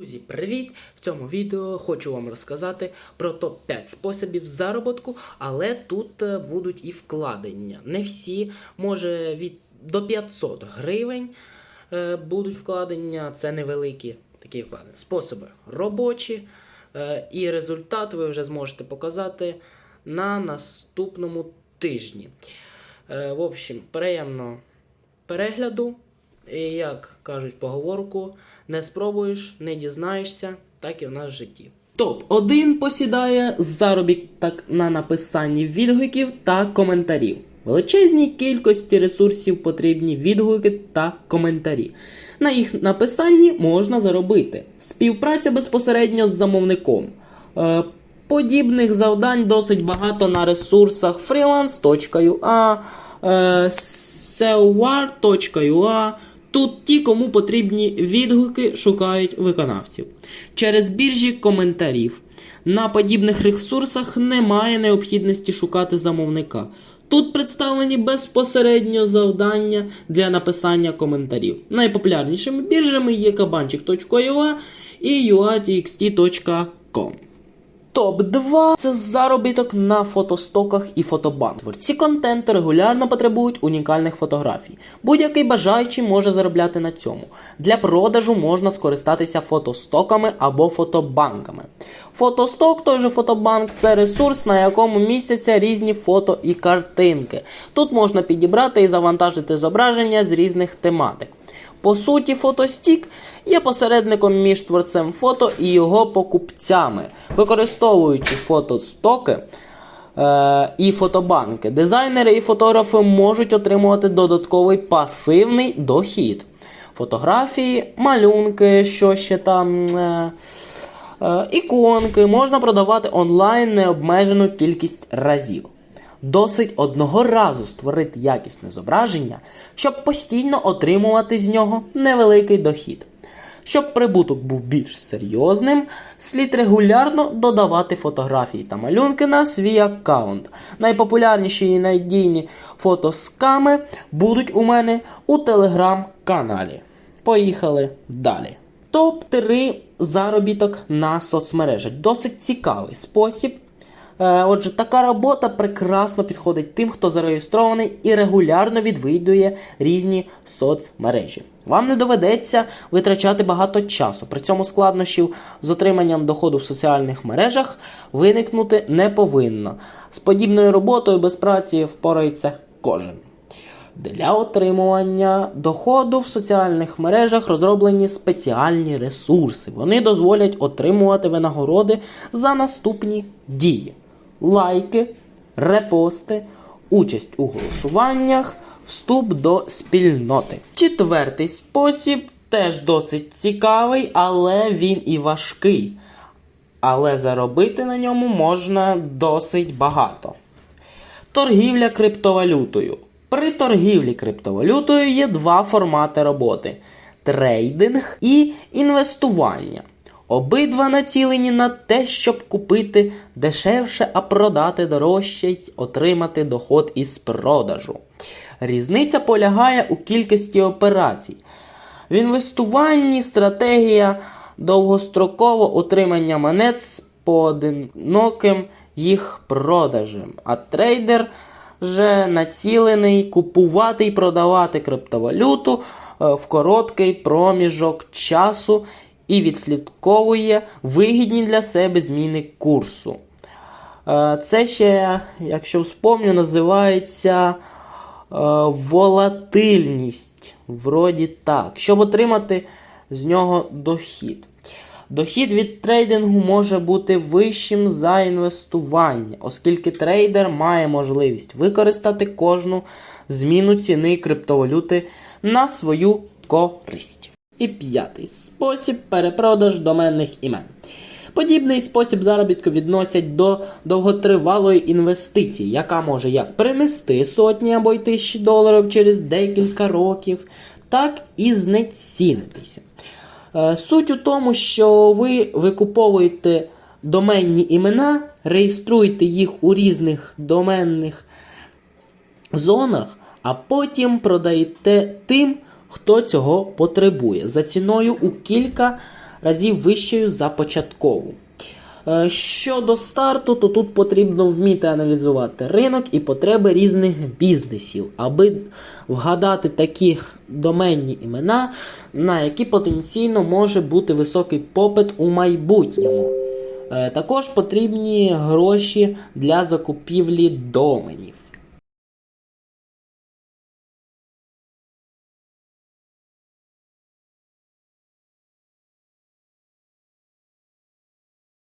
Друзі, привіт! В цьому відео хочу вам розказати про топ-5 способів заробітку, але тут е, будуть і вкладення. Не всі, може від до 500 гривень е, будуть вкладення, це невеликі такі вкладення. Способи робочі, е, і результат ви вже зможете показати на наступному тижні. В общем, приємно перегляду. Як кажуть поговорку, не спробуєш, не дізнаєшся, так і в нас в житті. Топ-1 посідає заробіток на написанні відгуків та коментарів. Величезній кількості ресурсів потрібні відгуки та коментарі. На їх написанні можна заробити. Співпраця безпосередньо з замовником. Е, Подібних завдань досить багато на ресурсах freelance.ua, е, sewar.ua. Тут ті, кому потрібні відгуки, шукають виконавців. Через біржі коментарів. На подібних ресурсах немає необхідності шукати замовника. Тут представлені безпосередньо завдання для написання коментарів. Найпопулярнішими біржами є кабанчик.ua і uatxt.com. Топ-2 це заробіток на фотостоках і фотобанк. Творці контенту регулярно потребують унікальних фотографій. Будь-який бажаючий може заробляти на цьому. Для продажу можна скористатися фотостоками або фотобанками. Фотосток, той же фотобанк, це ресурс, на якому містяться різні фото і картинки. Тут можна підібрати і завантажити зображення з різних тематик. По суті, фотостік є посередником між творцем фото і його покупцями, використовуючи фотостоки е- і фотобанки. Дизайнери і фотографи можуть отримувати додатковий пасивний дохід. Фотографії, малюнки, що ще там. Е- е- іконки можна продавати онлайн необмежену кількість разів. Досить одного разу створити якісне зображення, щоб постійно отримувати з нього невеликий дохід. Щоб прибуток був більш серйозним, слід регулярно додавати фотографії та малюнки на свій аккаунт. Найпопулярніші і надійні фотосками будуть у мене у телеграм-каналі. Поїхали далі. Топ-3 заробіток на соцмережах. Досить цікавий спосіб. Е, Отже, така робота прекрасно підходить тим, хто зареєстрований і регулярно відвідує різні соцмережі. Вам не доведеться витрачати багато часу. При цьому складнощів з отриманням доходу в соціальних мережах виникнути не повинно. З подібною роботою без праці впорається кожен. Для отримування доходу в соціальних мережах розроблені спеціальні ресурси. Вони дозволять отримувати винагороди за наступні дії: лайки, репости, участь у голосуваннях, вступ до спільноти. Четвертий спосіб теж досить цікавий, але він і важкий. Але заробити на ньому можна досить багато. Торгівля криптовалютою. При торгівлі криптовалютою є два формати роботи: трейдинг і інвестування. Обидва націлені на те, щоб купити дешевше, а продати дорожче й отримати доход із продажу. Різниця полягає у кількості операцій. В інвестуванні стратегія довгострокового отримання монет з поодиноким їх продажем, а трейдер вже націлений купувати і продавати криптовалюту е, в короткий проміжок часу і відслідковує вигідні для себе зміни курсу. Е, Це ще, якщо вспомню, називається е, волатильність. Вроді так, щоб отримати з нього дохід. Дохід від трейдингу може бути вищим за інвестування, оскільки трейдер має можливість використати кожну зміну ціни криптовалюти на свою користь. І п'ятий спосіб перепродаж доменних імен. Подібний спосіб заробітку відносять до довготривалої інвестиції, яка може як принести сотні або й тисячі доларів через декілька років, так і знецінитися. Е, Суть у тому, що ви викуповуєте доменні імена, реєструєте їх у різних доменних зонах, а потім продаєте тим, хто цього потребує за ціною у кілька разів вищою за початкову. Е, Щодо старту, то тут потрібно вміти аналізувати ринок і потреби різних бізнесів, аби вгадати такі доменні імена, на які потенційно може бути високий попит у майбутньому. Е, Також потрібні гроші для закупівлі доменів.